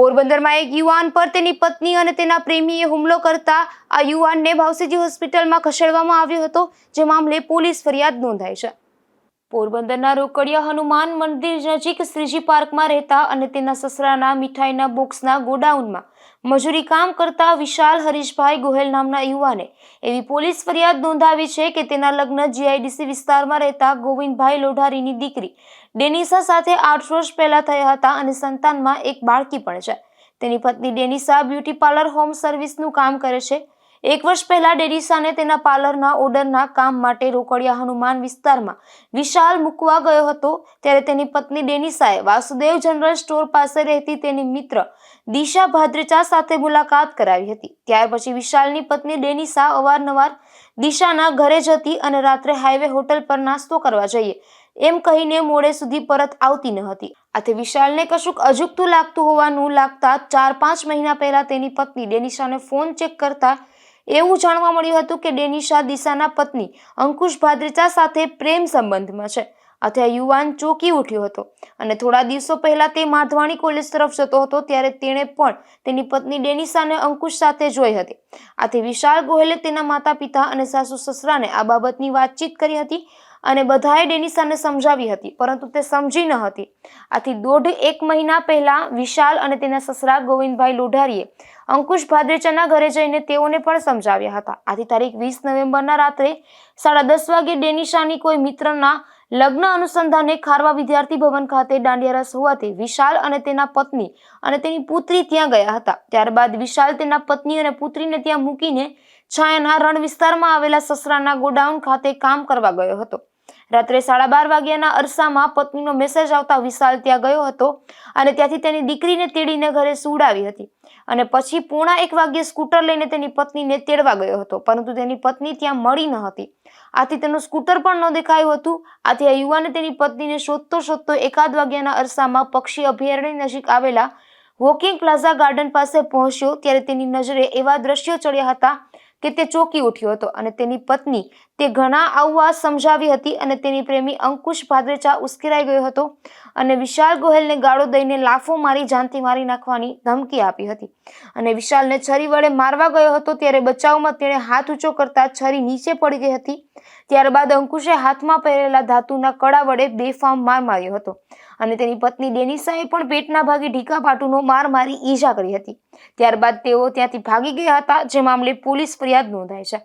પોરબંદરમાં એક યુવાન પર તેની પત્ની અને તેના પ્રેમીએ હુમલો કરતા આ યુવાનને ભાવસીજી હોસ્પિટલમાં ખસેડવામાં આવ્યો હતો. જે મામલે પોલીસ ફરિયાદ નોંધાઈ છે. પોરબંદરના રોકડિયા હનુમાન મંદિર નજીક શ્રીજી પાર્કમાં રહેતા અને તેના સસરાના મીઠાઈના બોક્સના ગોડાઉનમાં મજૂરી કામ કરતા વિશાલ હરીશભાઈ ગોહેલ નામના યુવાને એવી પોલીસ ફરિયાદ નોંધાવી છે કે તેના લગ્ન જીઆઈડીસી વિસ્તારમાં રહેતા ગોવિંદભાઈ લોઢારીની દીકરી ડેનિસા સાથે આઠ વર્ષ પહેલા થયા હતા અને સંતાનમાં એક બાળકી પણ છે. તેની પત્ની ડેનિસા બ્યુટી પાર્લર હોમ સર્વિસનું કામ કરે છે. એક વર્ષ પહેલા ડેનિસાને તેના પાર્લરના ઓર્ડરના કામ માટે રોકડિયા હનુમાન વિસ્તારમાં વિશાલ મૂકવા ગયો હતો, ત્યારે તેની પત્ની ડેનિસાએ વાસુદેવ જનરલ સ્ટોર પાસે રહેતી તેની મિત્ર દિશા ભાદ્રેચા સાથે મુલાકાત કરાવી હતી. ત્યાર પછી વિશાલની પત્ની ડેનિસા અવારનવાર દિશાના ઘરે જતી અને રાત્રે હાઈવે હોટલ પર નાસ્તો કરવા જઈએ એમ કહીને મોડે સુધી પરત આવતી ન હતી. આથી વિશાલને કશુંક અજુગતું લાગતું હોવાનું લાગતા ચાર પાંચ મહિના પહેલા તેની પત્ની ડેનિશાને ફોન ચેક કરતા એવું જાણવા મળ્યું હતું કે ડેનિશા દિશાના પત્ની અંકુશ ભાદ્રેચા સાથે પ્રેમ સંબંધમાં છે. આથી આ યુવાન ચોંકી ઉઠ્યો હતો અને થોડા દિવસો પહેલા તે માધવાણી કોલેજ તરફ જતો હતો ત્યારે તેણે પણ તેની પત્ની ડેનિસાને અંકુશ સાથે જોઈ હતી. આથી વિશાલ ગોહેલે તેના માતા પિતા અને સાસુ સસરાને આ બાબતની વાતચીત કરી હતી અને બધાએ ડેનિસાને સમજાવી હતી, પરંતુ તે સમજી ન હતી. આથી દોઢ એક મહિના પહેલા વિશાલ અને તેના સસરા ગોવિંદભાઈ લોઢારીએ અંકુશ ભાદ્રેચાના ઘરે જઈને તેઓને પણ સમજાવ્યા હતા. આથી તારીખ વીસ નવેમ્બરના રાત્રે સાડા દસ વાગે ડેનિશાની કોઈ મિત્રના લગ્ન અનુસંધાને ખારવા વિદ્યાર્થી ભવન ખાતે દાંડિયા રસ હોવાથી વિશાલ અને તેના પત્ની અને તેની પુત્રી ત્યાં ગયા હતા. ત્યારબાદ વિશાલ તેના પત્ની અને પુત્રીને ત્યાં મૂકીને છાયાના રણ વિસ્તારમાં આવેલા સસરાના ગોડાઉન ખાતે કામ કરવા ગયો હતો. રાત્રે સાડા બાર વાગ્યાના અરસામાં પત્નીનો મેસેજ આવતા વિશાલ ત્યાં ગયો હતો અને ત્યાંથી તેની દીકરીને તેડીને ઘરે સુડાવી હતી. અને પછી પૂણા એક વાગ્યે સ્કૂટર લઈને તેની પત્નીને તેડવા ગયો હતો, પરંતુ તેની પત્ની ત્યાં મળી ન હતી. આથી તેનું સ્કૂટર પણ ન દેખાયું હતું. આથી આ યુવાને તેની પત્નીને શોધતો શોધતો એકાદ વાગ્યાના અરસામાં પક્ષી અભયારણ્ય નજીક આવેલા વોકિંગ પ્લાઝા ગાર્ડન પાસે પહોંચ્યો, ત્યારે તેની નજરે એવા દ્રશ્યો ચડ્યા હતા કે તે ચોકી ઉઠ્યો હતો અને તેની પત્ની તે ઘણા આવવા સમજાવી હતી અને તેની પ્રેમી અંકુશ ભાદ્રેચા ઉશ્કેરાઈ ગયો હતો અને વિશાલ ગોહેલને ગાળો દઈને લાફો મારી જાનથી મારી નાખવાની ધમકી આપી હતી. અને વિશાલને છરી વડે મારવા ગયો હતો ત્યારે બચાવમાં તેણે હાથ ઊંચો કરતા છરી નીચે પડી ગઈ હતી. ત્યારબાદ અંકુશે હાથમાં પહેરેલા ધાતુના કડા વડે બેફામ માર માર્યો હતો અને તેની પત્ની ડેનિસાએ પણ પેટના ભાગે ઢીકા પાટુનો માર મારી ઈજા કરી હતી. ત્યારબાદ તેઓ ત્યાંથી ભાગી ગયા હતા, જે મામલે પોલીસ ફરિયાદ નોંધાઈ છે.